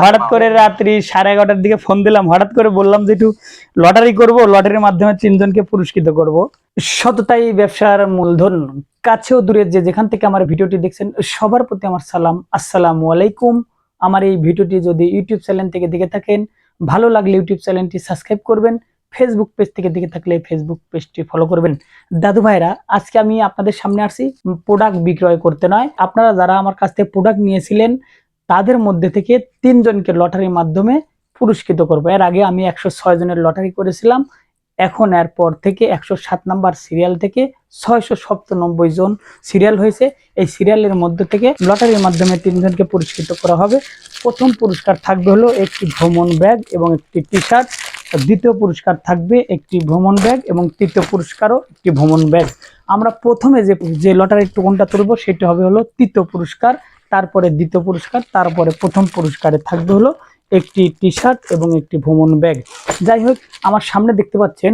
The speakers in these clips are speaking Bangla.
হঠাৎ করে রাত্রি সাড়ে এগারোটার দিকে ফোন দিলাম, হঠাৎ করে বললাম যে একটু লটারি করব লটারির মাধ্যমে তিনজনকে পুরস্কৃত করব। সততাই ব্যবসার মূলধন, কাছেও দূরে যে যেখান থেকে আমার ভিডিওটি দেখছেন, সবার প্রতি আমার সালাম। আসসালামু আলাইকুম। আমার এই ভিডিওটি যদি ইউটিউব চ্যানেল থেকে দেখে থাকেন, ভালো লাগলে ইউটিউব চ্যানেলটি সাবস্ক্রাইব করবেন ফেসবুক পেজ থেকে দেখে থাকলে ফেসবুক পেজটি ফলো করবেন। দাদু ভাইরা আজকে আমি আপনাদের সামনে আসছি প্রোডাক্ট বিক্রয় করতে নয়। আপনারা যারা আমার কাছ থেকে প্রোডাক্ট নিয়েছিলেন, তাদের মধ্যে থেকে তিনজনকে লটারির মাধ্যমে পুরস্কৃত করব। এর আগে আমি একশো ছয় জনের লটারি করেছিলাম। এখন এরপর থেকে একশো সাত নাম্বার সিরিয়াল থেকে ছয়শো সপ্তানব্বই জন সিরিয়াল হয়েছে। এই সিরিয়ালের মধ্যে থেকে লটারির মাধ্যমে তিনজনকে পুরস্কৃত করা হবে। প্রথম পুরস্কার থাকবে হলো একটি ভ্রমণ ব্যাগ এবং একটি টি শার্ট দ্বিতীয় পুরস্কার থাকবে একটি ভ্রমণ ব্যাগ এবং তৃতীয় পুরস্কারও একটি ভ্রমণ ব্যাগ। আমরা প্রথমে যে যে লটারির টোকনটা তুলবো, সেটি হবে হলো তৃতীয় পুরস্কার, তারপরে দ্বিতীয় পুরস্কার, তারপরে প্রথম পুরস্কারে থাকবে হলো একটি টি শার্ট এবং একটি ভ্রমণ ব্যাগ। যাই হোক, আমার সামনে দেখতে পাচ্ছেন,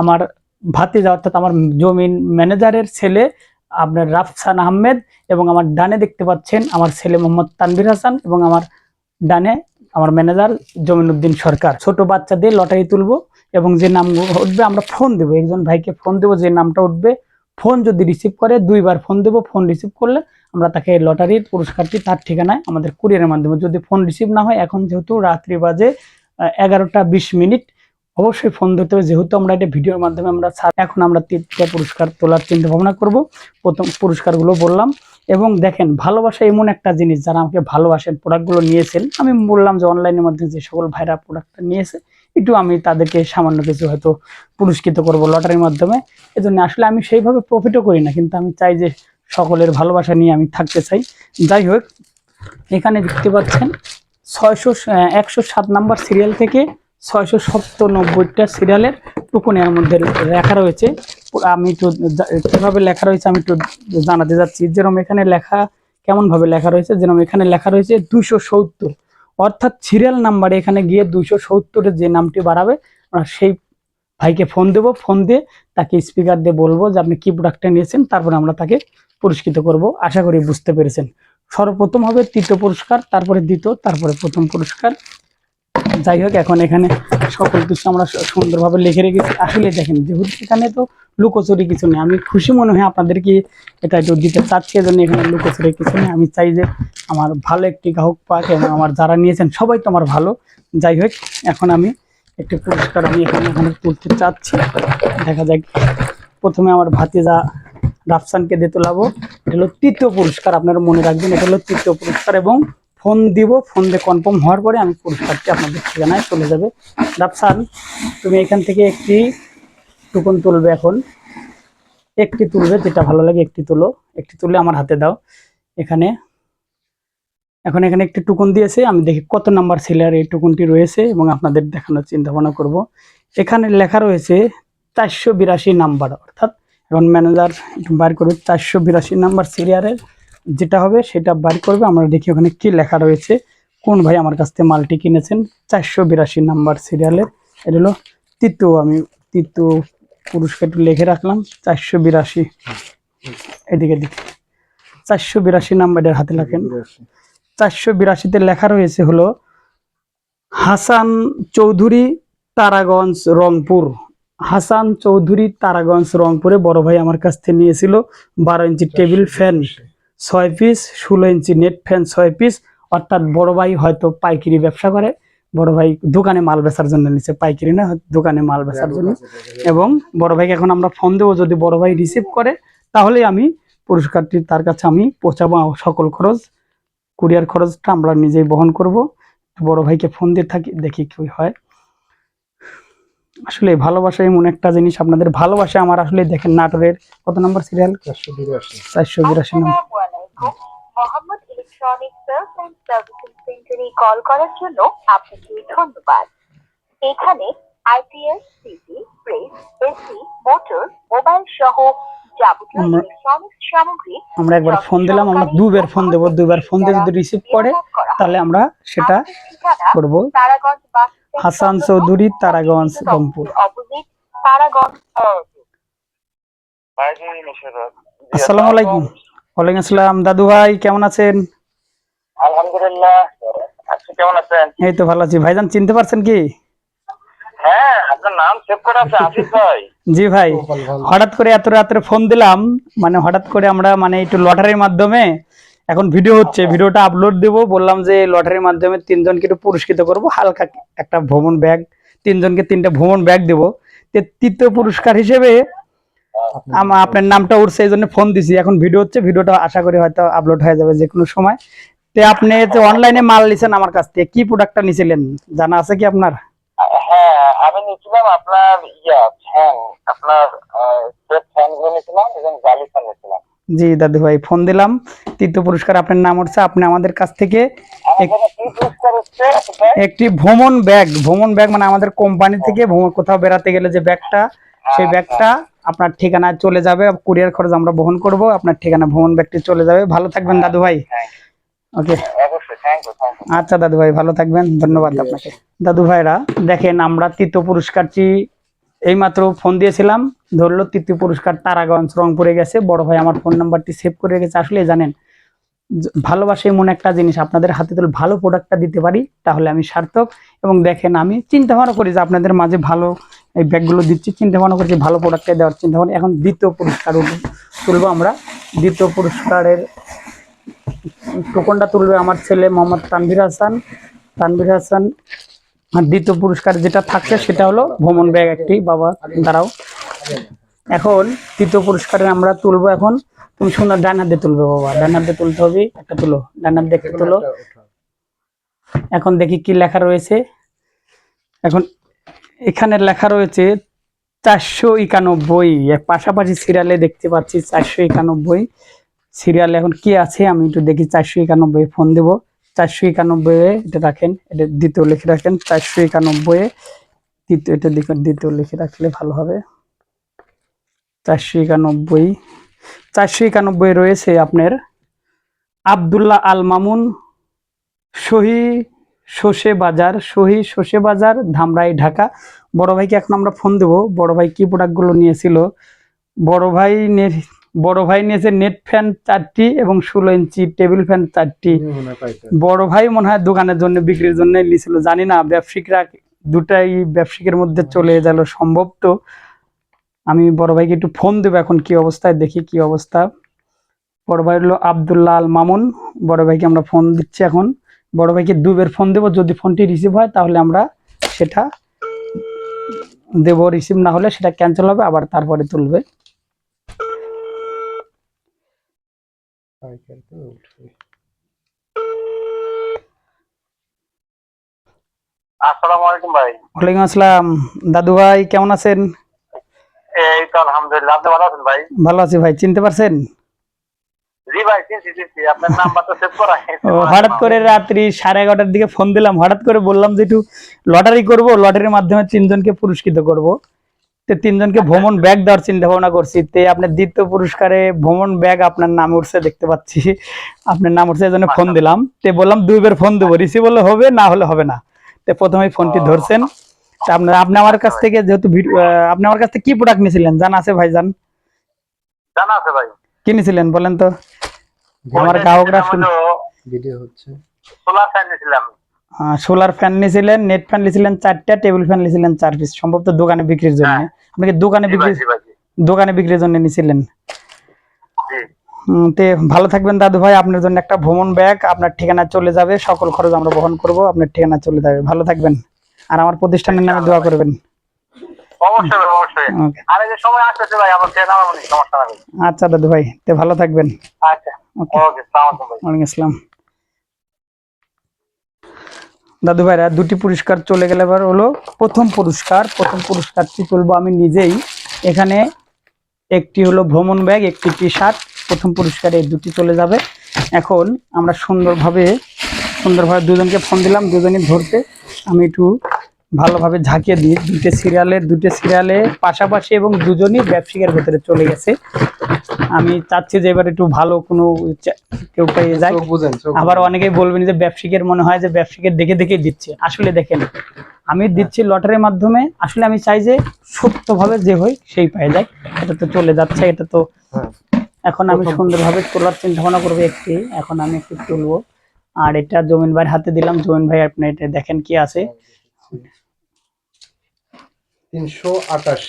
আমার ভাতিজা অর্থাৎ আমার জমিন ম্যানেজারের ছেলে, আপনার রাফসান আহমেদ এবং আমার ডানে দেখতে পাচ্ছেন আমার ছেলে মোহাম্মদ তানভীর হাসান এবং আমার ডানে আমার ম্যানেজার জমিনুদ্দিন সরকার। ছোট বাচ্চাদের লটারি তুলবো এবং যে নাম উঠবে আমরা ফোন দেবো। একজন ভাইকে ফোন দেবো, যে নামটা উঠবে ফোন যদি রিসিভ করে, দুইবার ফোন দেবো ফোন রিসিভ করলে আমরা তাকে লটারির পুরস্কারটি তার ঠিকানায় আমাদের কুরিয়ারের মাধ্যমে। যদি ফোন রিসিভ না হয়, এখন যেহেতু রাত্রি বাজে এগারোটা বিশ মিনিট, অবশ্যই ফোন ধরতে হবে। যেহেতু আমরা এটা ভিডিওর মাধ্যমে আমরা এখন আমরা তিনটা পুরস্কার তোলার চিন্তা ভাবনা করব। প্রথম পুরস্কারগুলো বললাম। এবং দেখেন, ভালোবাসা এমন একটা জিনিস যারা আমাকে ভালোবাসেন প্রোডাক্টগুলো নিয়েছেন। আমি বললাম যে অনলাইনের মাধ্যমে যে সকল ভাইরা প্রোডাক্টটা নিয়েছে, একটু আমি তাদেরকে সামান্য কিছু হয়তো পুরস্কৃত করব লটারির মাধ্যমে। এজন্য আসলে আমি সেইভাবে প্রফিটও করি না, কিন্তু আমি চাই যে সকলের ভালোবাসা নিয়ে আমি থাকতে চাই। যাই হোক, এখানে দেখতে পাচ্ছেন, ছয়শো একশো সাত নাম্বার সিরিয়াল থেকে ছয়শো সপ্তানব্বইটা সিরিয়ালের টুকুনের মধ্যে লেখা রয়েছে। আমি একটু কীভাবে লেখা রয়েছে আমি একটু জানাতে যাচ্ছি। যেরকম এখানে লেখা কেমন ভাবে লেখা রয়েছে যেরকম এখানে লেখা রয়েছে দুশো সত্তর। অর্থাৎ সিরিয়াল নাম্বারে এখানে গিয়ে দুশো সত্তরের যে নামটি বাড়াবে, আমরা সেই ভাইকে ফোন দেবো। ফোন দিয়ে তাকে স্পিকার দিয়ে বলব যে আপনি কি প্রোডাক্টটা নিয়েছেন, তারপরে আমরা তাকে পুরস্কৃত করব। আশা করি বুঝতে পেরেছেন। সর্বপ্রথম হবে তৃতীয় পুরস্কার, তারপরে দ্বিতীয়, তারপরে প্রথম পুরস্কার। যাই হোক, এখন এখানে সকল কিছু আমরা সুন্দরভাবে লিখে রেখেছি। আসলে দেখেন, যেহেতু এখানে তো লুকোচুরি কিছু নেই। আমি খুশি মনে হয় আপনাদেরকে এটা একটু দিতে চাচ্ছি, এজন্য এখানে লুকোচুরি কিছু নেই। আমি চাই যে আমার ভালো একটি গ্রাহক পাক এবং আমার যারা নিয়েছেন সবাই তো আমার ভালো। যাই হোক, এখন আমি একটি পুরস্কার আমি এখানে এখানে তুলতে চাচ্ছি। দেখা যাক, প্রথমে আমার ভাতিজা রাফসানকে দিয়ে তোলাবো। এটা হলো তৃতীয় পুরস্কার, আপনারা মনে রাখবেন, এটা হলো তৃতীয় পুরস্কার এবং ফোন দিব। ফোন দিয়ে কনফার্ম হওয়ার পরে আমি পুরস্কারটি আপনাদের ঠিকানায় চলে যাবে। রাফসান, তুমি এখান থেকে একটি টুকন তুলবে এখন? একটি তুলবে, যেটা ভালো লাগে একটি তুলো। একটি তুলে আমার হাতে দাও। এখানে, এখন এখানে একটি টুকুন দিয়েছে। আমি দেখি কত নাম্বার সিলার এই টুকুনটি রয়েছে এবং আপনাদের দেখানোর চিন্তা ভাবনা করব। এখানে লেখা রয়েছে চারশো বিরাশি নাম্বার, অর্থাৎ এখন ম্যানেজার বার করবে। চারশো বিরাশি নাম্বার সিরিয়ালের যেটা হবে সেটা বার করবে। আমরা দেখি ওখানে কি লেখা রয়েছে। কোন ভাই আমার কাছ থেকে মালটি কিনেছেন? চারশো বিরাশি নাম্বার সিরিয়ালের এটা হলো তৃতীয় আমি তৃতীয় পুরস্কার একটু লিখে রাখলাম চারশো বিরাশি। এদিকে দিকে চারশো বিরাশি নাম্বারের হাতে রাখেন। চারশো বিরাশিতে লেখা রয়েছে হলো হাসান চৌধুরী তারাগঞ্জ রংপুর। হাসান চৌধুরী তারাগঞ্জ রংপুরে বড় ভাই আমার কাছ থেকে নিয়েছিল বারো ইঞ্চি টেবিল ফ্যান ছয় পিস ষোলো ইঞ্চি নেট ফ্যান ছয় পিস। অর্থাৎ বড় ভাই হয়তো পাইকারি ব্যবসা করে। বড় ভাই দোকানে মাল বেচার জন্য নিচ্ছে পাইকারি না দোকানে মাল বেচার জন্য। এবং বড় ভাইকে এখন আমরা ফোন দেবো যদি বড় ভাই রিসিভ করে তাহলে আমি পুরস্কারটি তার কাছে আমি পৌঁছাবো সকল খরচ কুরিয়ার খরচটা আমরা নিজেই বহন করব। বড় ভাইকে ফোন দিয়ে থাকি দেখি কি হয়। আসলে ভালোবাসা এমন একটা জিনিস আপনাদের ভালোবাসা আমার আসলে দেখেন নাটোরের কত নম্বর সিরিয়াল চারশো বিরাশি। চারশো বিরাশি নম্বর। ইলেকট্রনিক সেলস এন্ড সার্ভিসিং সেন্টারে কল করার জন্য আপনাকে ধন্যবাদ। এখানে I P S TV fridge AC motor mobile সহ যাবতীয় আমরা- ইলেকট্রনিক্স সামগ্রী আমরা একবার ফোন দিলাম আমরা দুবার ফোন দেবো দুবার ফোন দিয়ে যদি রিসিভ করে তাহলে আমরা সেটা করব। হাসান চৌধুরী তারাগঞ্জ রংপুর। আসসালামু আলাইকুম। ওয়ালাইকুম আসসালাম। দাদু ভাই কেমন আছেন? আলহামদুলিল্লাহ। আপনি কেমন আছেন? এই তো ভালো আছি। ভাইজান চিনতে পারছেন কি? হ্যাঁ আপনার নাম সেভ করা আছে আশিস ভাই। জি ভাই হঠাৎ করে এত রাত্রে ফোন দিলাম মানে হঠাৎ করে আমরা মানে একটু লটারির মাধ্যমে এখন ভিডিও হচ্ছে। ভিডিওটা আপলোড দেব বললাম যে লটারির মাধ্যমে তিনজনকে একটু পুরস্কৃত করব। হালকা একটা ভ্রমণ ব্যাগ তিনজনকে তিনটা ভ্রমণ ব্যাগ দেব। তে তৃতীয় পুরস্কার হিসেবে আমার আপনার নামটা উঠছে এই জন্য ফোন দিছি। এখন ভিডিও হচ্ছে ভিডিওটা আশা করি হয়তো আপলোড হয়ে যাবে যে কোনো সময়। তে আপনি যে অনলাইনে মাল নিছেন আমার কাছ থেকে কি প্রোডাক্টটা নিছিলেন? জানা আছে কি আপনার? হ্যাঁ আমি নিয়েছিলাম আপনার ইয়া ফ্যান আপনার সেট ফ্যানগুলো নিয়েছিলাম এবং জালি ফ্যান নিয়েছিলাম জি দাদু ভাই ফোন দিলাম। তৃতীয় পুরস্কার আপনার নাম উঠছে আপনি আমাদের কাছ থেকে হচ্ছে? একটি ভ্রমণ ব্যাগ ভ্রমণ ব্যাগ মানে আমাদের কোম্পানি থেকে ভ্রমণ কোথাও বেড়াতে গেলে যে ব্যাগটা সেই ব্যাগটা আপনার ঠিকানায় চলে যাবে কুরিয়ার খরচ আমরা বহন করব আপনার ঠিকানা ভ্রমণ ব্যাগটি চলে যাবে। ভালো থাকবেন দাদু ভাই। ওকে আচ্ছা দাদু ভাই ভালো থাকবেন। ধন্যবাদ আপনাকে। দাদু ভাইরা দেখেন আমরা তৃতীয় পুরস্কারটি এইমাত্র ফোন দিয়েছিলাম। ধরলো তৃতীয় পুরস্কার তারাগঞ্জ রংপুরে গেছে। বড় ভাই আমার ফোন নাম্বারটি সেভ করে রেখেছে। আসলে জানেন ভালোবাসে এমন একটা জিনিস আপনাদের হাতে তুলে ভালো প্রোডাক্টটা দিতে পারি তাহলে আমি সার্থক। এবং দেখেন আমি চিন্তা ভাবনা করি যে আপনাদের মাঝে ভালো এই ব্যাগগুলো দিচ্ছি। চিন্তা ভাবনা করছি ভালো প্রোডাক্টটা দেওয়ার চিন্তা ভাবনা এখন দ্বিতীয় পুরস্কার তুলবো আমরা। দ্বিতীয় পুরস্কারের টোকনটা তুলবে আমার ছেলে মোহাম্মদ তানভীর হাসান। তানভীর হাসান দ্বিতীয় পুরস্কার যেটা থাকছে সেটা হলো ভ্রমণ ব্যাগ একটি। বাবা দাঁড়াও। এখন তৃতীয় পুরস্কারে আমরা তুলবো এখন। তুমি সুন্দর ডান হাতে তুলবে বাবা। ডান হাতে তুলতে হবে একটা তুলো। ডান হাত দেখতে তুলো। এখন দেখি কি লেখা রয়েছে। এখন এখানে লেখা রয়েছে চারশো একানব্বই। পাশাপাশি সিরিয়ালে দেখতে পাচ্ছি চারশো একানব্বই। সিরিয়ালে এখন কি আছে, আমি একটু দেখি, চারশো একানব্বই ফোন দেবো। চারশো একানব্বই এটা রাখেন, এটা দ্বিতীয় লিখে রাখেন। চারশো একানব্বই দ্বিতীয়, এটা দেখুন দ্বিতীয় লিখে রাখলে ভালো হবে। চারশো একানব্বই চারশো একানব্বই রয়েছে আপনার আবদুল্লাহ আল মামুন, সহি শোষে বাজার, সহি শোষে বাজার, ধামরাই, ঢাকা। বড় ভাইকে এখন আমরা ফোন দেবো। বড় ভাই কি প্রোডাক্টগুলো নিয়েছিল? বড় ভাই বড় ভাই নিয়েছে নেট ফ্যান চারটি এবং ষোলো ইঞ্চি টেবিল ফ্যান চারটি। বড় ভাই মনে হয় দোকানের জন্য বিক্রির জন্য নিয়েছিল জানি না ব্যবসায়িকরা দুটাই ব্যবসায়িকের মধ্যে চলে গেল সম্ভব তো। আমি বড় ভাইকে একটু ফোন দেবো এখন কি অবস্থায় দেখি কি অবস্থা। বড় ভাই হলো আবদুল্লাহ আল মামুন বড় ভাইকে আমরা ফোন দিচ্ছি এখন। বড় ভাইকে দুবার ফোন দেবো যদি ফোনটি রিসিভ হয় তাহলে আমরা সেটা দেবো রিসিভ না হলে সেটা ক্যান্সেল হবে আবার তারপরে তুলবে। আসসালামু আলাইকুম ভাই। ওয়ালাইকুম আসসালাম। দাদু ভাই কেমন আছেন? এই তো আলহামদুলিল্লাহ আপনি ভালো আছেন ভাই? ভালো আছি ভাই চিনতে পারছেন? জি ভাই চিনছি চিনছি। আপনার নাম্বার তো সেভ করা হঠাৎ করে রাত্রি সাড়ে এগারোটার দিকে ফোন দিলাম হঠাৎ করে বললাম যে একটু লটারি করব লটারির মাধ্যমে তিনজনকে পুরস্কৃত করব। তো তিনজনকে ভ্রমণ ব্যাগ দেওয়ার চিন্তা ভাবনা করছি। তে আপনার দ্বিতীয় পুরস্কারে ভ্রমণ ব্যাগ আপনার নাম উঠছে দেখতে পাচ্ছি। আপনার নাম উঠছে এই জন্য ফোন দিলাম। তে বললাম দুইবার ফোন দেবো রিসিভ হলে হবে না হলে হবে না। তে প্রথমেই ফোনটি ধরছেন। তা আপনার আপনি আমার কাছ থেকে যেহেতু ভিডিও আপনি আমার কাছ থেকে কি প্রোডাক্ট নিয়েছিলেন জানা আছে ভাইজান? জানা আছে ভাই। কি নিয়েছিলেন বলেন তো? আমার গ্রাহকরা শুন ভিডিও হচ্ছে। সোলার ফ্যান নিয়েছিলাম সোলার ফ্যান নিয়েছিলেন নেট ফ্যান নিয়েছিলেন চারটা টেবিল ফ্যান নিয়েছিলেন চার পিস সম্ভবত দোকানে বিক্রির জন্য। হ্যাঁ। আপনাকে দোকানে বিক্রি। দোকানে বিক্রির জন্য নিয়েছিলেন? তে ভালো থাকবেন দাদু ভাই আপনার জন্য একটা ভ্রমণ ব্যাগ আপনার ঠিকানা চলে যাবে সকল খরচ আমরা বহন করব আপনার ঠিকানা চলে যাবে। ভালো থাকবেন। আর আমার প্রতিষ্ঠানের নামে দোয়া করবেন। আচ্ছা দাদু ভাই তে ভালো থাকবেন। আচ্ছা। ওয়ালাইকুম আসসালাম। দাদু ভাইরা, দুটি পুরস্কার চলে গেলে এবার হলো প্রথম পুরস্কার। প্রথম পুরস্কারটি তুলবো আমি নিজেই। এখানে একটি হলো ভ্রমণ ব্যাগ, একটি টি শার্ট প্রথম পুরস্কারে দুটি চলে যাবে। এখন আমরা সুন্দরভাবে সুন্দরভাবে দুজনকে ফোন দিলাম, দুজনই ধরতে। আমি একটু ভালোভাবে ঝাঁকিয়ে দিই। দুটো সিরিয়ালের দুটো সিরিয়ালে পাশাপাশি এবং দুজনই ব্যবসায়িকের ভেতরে চলে গেছে। আমি চাচ্ছি যে এবার একটু ভালো কোনো কেউ পেয়ে যায়। আবার অনেকেই বলবেন যে ব্যবসায়িকের মনে হয় যে ব্যবসায়িকের দেখে দেখে দিচ্ছে। আসলে দেখেন আমি দিচ্ছি লটারির মাধ্যমে আসলে আমি চাই যে সত্যভাবে যে হয় সেই পাই যায়। এটা তো চলে যাচ্ছে এটা তো হ্যাঁ। এখন আমি সুন্দরভাবে তোলার চিন্তা ভাবনা করব একটি এখন আমি একটু তুলবো। আর এটা জমিন ভাইয়ের হাতে দিলাম জমিন ভাই আপনি এটা দেখেন কি আছে। তিনশো আঠাশ।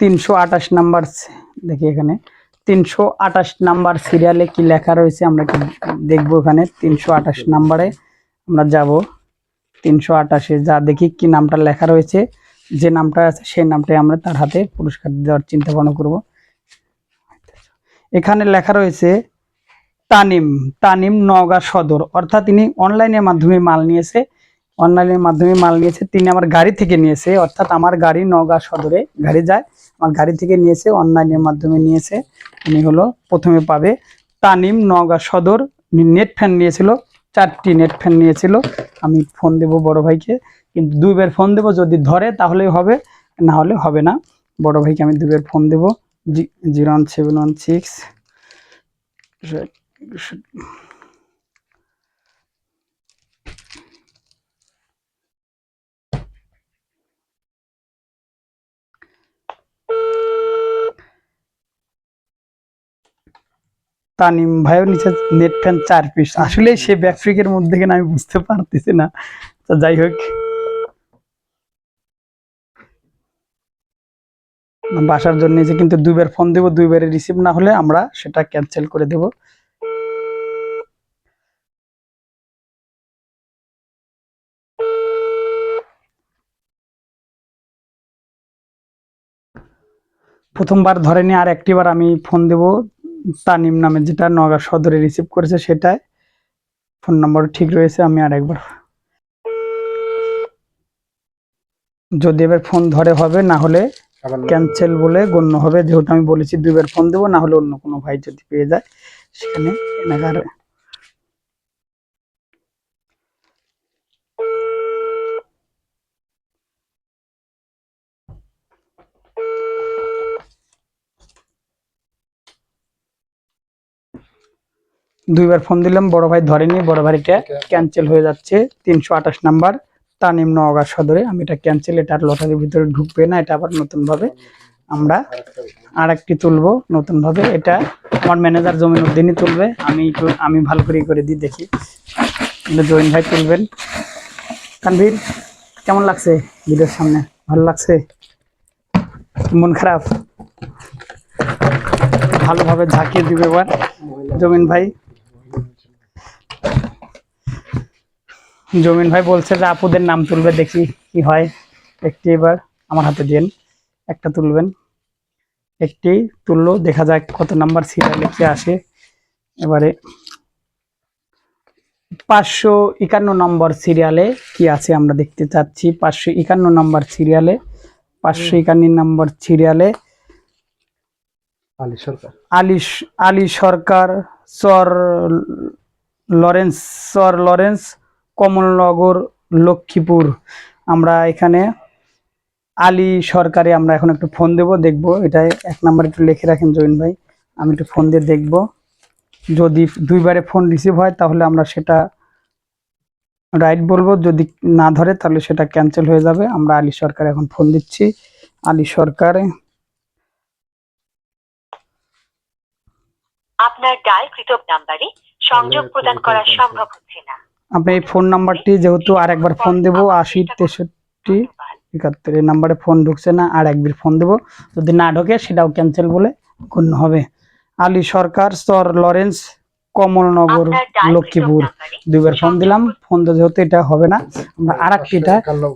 তিনশো আঠাশ নাম্বার দেখি এখানে। তিনশো আঠাশ নাম্বার সিরিয়ালে কি লেখা রয়েছে আমরা কি দেখব এখানে। তিনশো আঠাশ নাম্বারে আমরা যাব। তিনশো আঠাশে যা দেখি কি নামটা লেখা রয়েছে, যে নামটা আছে সেই নামটাই আমরা তার হাতে পুরস্কার দেওয়ার চিন্তা ভাবনা করব। এখানে লেখা রয়েছে, তানিম তানিম নওগাঁ সদর। অর্থাৎ তিনি অনলাইনের মাধ্যমে মাল নিয়েছে, অনলাইনের মাধ্যমে মাল নিয়েছে, তিনি আমার গাড়ি থেকে নিয়েছে, অর্থাৎ আমার গাড়ি নওগাঁ সদরে গাড়ি যায়। আমার গাড়ি থেকে নিয়েছে, অনলাইনের মাধ্যমে নিয়েছে। উনি হলো প্রথমে পাবে তানিম নওগাঁ সদর। নেট ফ্যান নিয়েছিল, চারটি নেট ফ্যান নিয়েছিল। আমি ফোন দেব বড় ভাইকে, কিন্তু দুইবার ফোন দেব, যদি ধরে তাহলেই হবে, না হলে হবে না। বড় ভাইকে আমি দুইবার ফোন দেব। Zero one seven one six Tanim ভাইও নিচে নেট ফ্যান চার পিস। আসলে সে ব্যাকফ্রিকের মধ্যে কিনা আমি বুঝতে পারতেছি না। তো যাই হোক। বাসার জন্য যে কিন্তু দুইবার ফোন দেবো, দুইবারে রিসিভ না হলে আমরা সেটা ক্যান্সেল করে দেব। প্রথমবার ধরেনি আর একটিবার আমি ফোন দেব। তানিম নামে যেটা নগা সদরে রিসিভ করেছে সেটাই। ফোন নম্বর ঠিক রয়েছে আমি আর একবার যদি এবার ফোন ধরে হবে না হলে ক্যান্সেল বলে গণ্য হবে। যেহেতু আমি বলেছি দুইবার ফোন দেবো না হলে অন্য কোনো ভাই যদি পেয়ে যায় সেখানে দুইবার ফোন দিলাম, বড় ভাই ধরেনি বড় ভাইটা ক্যান্সেল হয়ে যাচ্ছে, তিনশো আঠাশ নাম্বার তানিম নওগাঁ সদরে। আমি এটা ক্যান্সেল এটা আর লটারির ভিতরে ঢুকবে না, এটা আবার নতুনভাবে আমরা আর একটি তুলবো নতুনভাবে। এটা আমার ম্যানেজার জমিন উদ্দিনই তুলবে, আমি আমি ভালো করে করে দিই, দেখি। জৈন ভাই তুলবেন। তানভীর, কেমন লাগছে ভিডিওর সামনে? ভালো লাগছে? মন খারাপ? ভালোভাবে ঝাঁকিয়ে দিবে এবার জমিন ভাই। জমিন ভাই বলছে যে আপুদের নাম তুলবে দেখি কি হয়। একটি এবার আমার হাতে দিন একটা তুলবেন। একটি তুললো দেখা যাক কত নাম্বার সিরিয়ালে কি আসে। এবারে পাঁচশো একান্ন নম্বর সিরিয়ালে কি আছে আমরা দেখতে চাচ্ছি? পাঁচশো একান্ন নম্বর সিরিয়ালে পাঁচশো একান্ন নম্বর সিরিয়ালে আলী সরকার। আলী আলী সরকার সর লরেন্স সর লরেন্স কমলনগর লক্ষ্মীপুর। আমরা এখানে আলী সরকারে আমরা এখন একটু ফোন দেব দেখব। এটা এক নাম্বার একটু লিখে রাখেন জৈন ভাই। আমি একটু ফোন দিয়ে দেখব। যদি দুইবারে ফোন রিসিভ হয় তাহলে আমরা সেটা রাইট বলব। যদি না ধরে তাহলে সেটা ক্যান্সেল হয়ে যাবে। আমরা আলী সরকার এখন ফোন দিচ্ছি। আলী সরকারে। আপনার ডায়ালকৃত নাম্বারে সংযোগ প্রদান করা সম্ভব হচ্ছে না। আপনি এই ফোন নাম্বারটি যেহেতু আর একবার ফোন দেবো আশি তেষট্টি একাত্তর এই নাম্বারে ফোন ঢুকছে না আর একবার ফোন দেবো। যদি না ঢোকে সেটাও ক্যান্সেল বলে গণ্য হবে। আলী সরকার সর লরেন্স কমলনগর লক্ষ্মীপুর। দুইবার ফোন দিলাম ফোন তো যেহেতু এটা হবে না আমরা আর একটিটা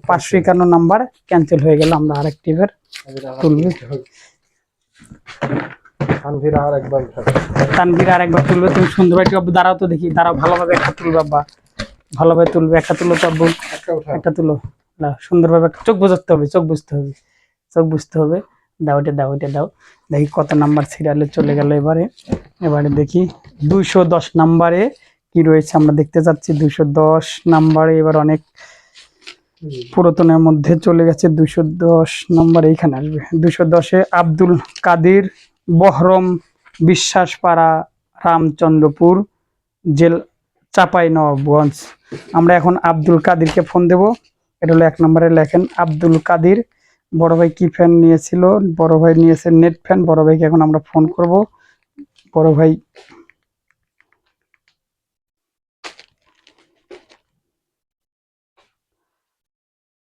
পাঁচশো। একান্ন নাম্বার ক্যান্সেল হয়ে গেল আমরা আরেকটি এবার তুলবে। তানভীর আর একবার তানভীর আর একবার তুলবে তুমি সুন্দর একটু দাঁড়াও তো দেখি দাঁড়াও ভালোভাবে একটা তুলবে আব্বা। ভালোভাবে তুলবে একটা তুলো তো আব্বু একটা তুলো। না সুন্দরভাবে চোখ বোঝাতে হবে চোখ বুঝতে হবে চোখ বুঝতে হবে। দাও এটা দাও এটা দাও। দেখি কত নাম্বার সিরিয়ালে চলে গেল এবারে। এবারে দেখি দুইশো দশ নাম্বারে কি রয়েছে আমরা দেখতে চাচ্ছি দুইশো দশ নাম্বারে। এবার অনেক পুরাতনের মধ্যে চলে গেছে দুইশো দশ নম্বর এইখানে আসবে। দুইশো দশে আব্দুল কাদির বহরম বিশ্বাসপাড়া রামচন্দ্রপুর জেল চাপাই নবাবগঞ্জ আমরা এখন আব্দুল কাদিরকে ফোন দেব। এটা হলো এক নম্বরে লেখেন, আব্দুল কাদির, বড় ভাই কি ফ্যান নিয়েছিল? বড় ভাই নিয়েছে নেট ফ্যান বড় ভাইকে এখন আমরা ফোন করব। বড় ভাই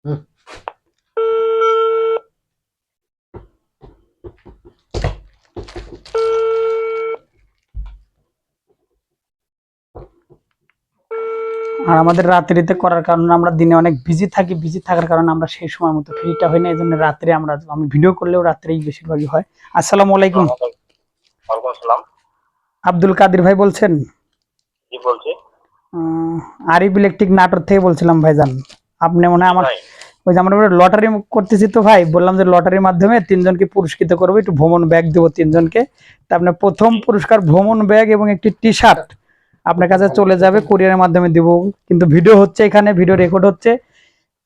হুম। আর আমাদের রাত্রিতে করার কারণে আমরা দিনে অনেক বিজি থাকি বিজি থাকার কারণে আমরা সেই সময় মতো ফ্রিটা হয় না এই জন্য রাত্রে আমরা আমি ভিডিও করলেও রাত্রেই বেশিরভাগই হয়। আসসালামু আলাইকুম। আব্দুল কাদির ভাই বলছেন? আরিফ ইলেকট্রিক নাটোর থেকে বলছিলাম ভাইজান। আপনি মনে হয় আমার ওই যে আমরা লটারি করতেছি তো ভাই বললাম যে লটারির মাধ্যমে তিনজনকে পুরস্কৃত করব একটু ভ্রমণ ব্যাগ দেবো তিনজনকে। তা আপনার প্রথম পুরস্কার ভ্রমণ ব্যাগ এবং একটি টি শার্ট আপনার কাছে চলে যাবে কুরিয়ারের মাধ্যমে দিব। কিন্তু ভিডিও হচ্ছে এখানে ভিডিও রেকর্ড হচ্ছে।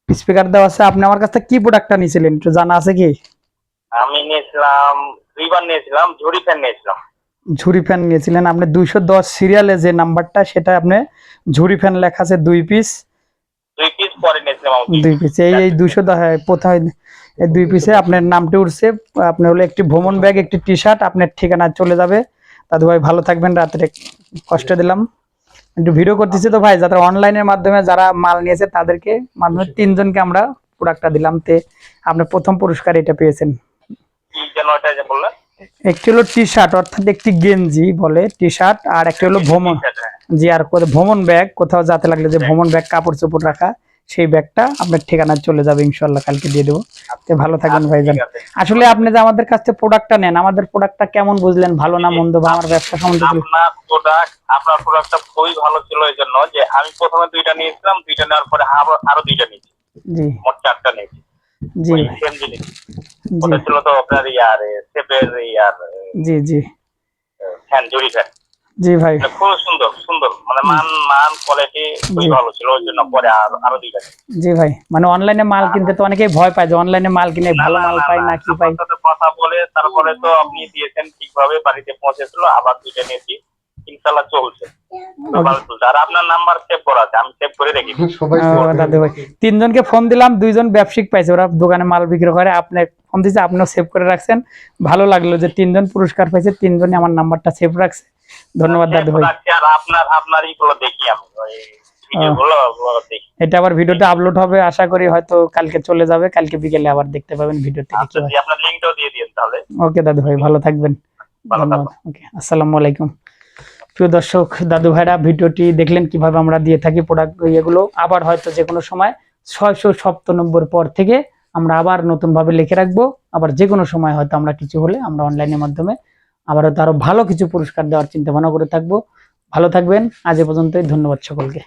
স্পিকার দেওয়া আছে। আপনি আমার কাছ থেকে কি প্রোডাক্টটা নিয়েছিলেন? একটু জানা আছে কি? আমি নিয়েছিলাম দুইবার নিয়েছিলাম ঝুড়ি ফ্যান নিয়েছিলাম। ঝুরি ফ্যান নিয়েছিলেন। আপনি দুইশো দশ সিরিয়ালে যে নাম্বারটা সেটা আপনি ঝুরি ফ্যান লেখা আছে দুই পিস দুই পিস পরে নিয়েছিলাম দুই পিস এই এই দুইশো প্রথমে এই দুই পিসে আপনার নামটি উঠছে। আপনার হলো একটি ভ্রমণ ব্যাগ একটি টি শার্ট আপনার ঠিকানা চলে যাবে। দাদু ভাই ভালো থাকবেন রাত্রে কষ্ট দিলাম। একটু ভিডিও করতেছি তো ভাই যারা অনলাইনের মাধ্যমে যারা মাল নিয়েছে তাদেরকে মাধ্যমে তিনজনকে আমরা প্রোডাক্টটা দিলাম। তে আপনি প্রথম পুরস্কার এটা পেয়েছেন। একটি হলো টি শার্ট অর্থাৎ একটি গেঞ্জি বলে টি শার্ট আর একটি হলো ভ্রমণ। জি আর ভ্রমণ ব্যাগ কোথাও যাতে লাগলে যে ভ্রমণ ব্যাগ কাপড় চোপড় রাখা। সেই ব্যাগটা আপনার ঠিকানা চলে যাবে ইনশাল্লাহ কালকে দিয়ে দেবো। তো ভালো থাকবেন ভাইজান। ঠিক আসলে আপনি যে আমাদের কাছ থেকে প্রোডাক্টটা নেন আমাদের প্রোডাক্টটা কেমন বুঝলেন? ভালো না মন্দ বা আমার ব্যবসা সম্বন্ধে আপনার প্রোডাক্ট আপনার প্রোডাক্টটা খুবই ভালো ছিল এই জন্য যে আমি প্রথমে দুইটা নিয়েছিলাম দুইটা নেওয়ার পরে আরও আরও দুইটা নিয়েছি। জি। মোট চারটা নিয়েছি। জি। ওটা ছিল তো আপনার ইয়ার সেপের ইয়ার জি জি। ফ্যান জুড়ি ফ্যান জি ভাই। খুব সুন্দর সুন্দর। মানে মান মান কোয়ালিটি খুবই ভালো ছিল ওই জন্য পরে আরও আরও দুইটা জি ভাই মানে অনলাইনে মাল কিনতে তো অনেকেই ভয় পায় যে অনলাইনে মাল কিনে ভালো মাল পাই না, কি পাই। কথা বলে তারপরে তো আপনি দিয়েছেন ঠিকভাবে বাড়িতে পৌঁছেছিল আবার দুইটা নিয়েছি ইনশাল্লাহ চলছে। আর আপনার নাম্বার সেভ করা আছে আমি সেভ করে রেখেছি দাদু ভাই তিনজনকে ফোন দিলাম দুইজন ব্যবসায়িক পাইছে ওরা দোকানে মাল বিক্রি করে আপনি ফোন দিয়েছে আপনিও সেভ করে রাখছেন। ভালো লাগল যে তিনজন পুরস্কার পাইছে তিনজনই আমার নাম্বারটা সেভ রাখছে। ধন্যবাদ দাদু ভাই আর আপনার আপনার ইগুলো দেখি আমি এটা আবার ভিডিওটা আপলোড হবে আশা করি হয়তো কালকে চলে যাবে কালকে বিকেলে আবার দেখতে পাবেন ভিডিও থেকে কি আচ্ছা হয় আপনার লিঙ্কটাও দিয়ে দিন তাহলে। ওকে দাদু ভাই ভালো থাকবেন ধন্যবাদ। ওকে আসসালামু আলাইকুম। প্রিয় দর্শক দাদু ভাইরা ভিডিওটি দেখলেন কীভাবে আমরা দিয়ে থাকি প্রোডাক্ট এগুলো আবার হয়তো যে কোনো সময় ছয়শো সপ্তানব্বই পর থেকে আমরা আবার নতুন ভাবে লিখে রাখব। আবার যে কোনো সময় হয়তো আমরা কিছু হলে আমরা অনলাইনের মাধ্যমে আবার তো আরও ভালো কিছু পুরস্কার দেওয়ার চিন্তা ভাবনা করে থাকব। ভালো থাকবেন। আজ এ পর্যন্তই। ধন্যবাদ সকলকে।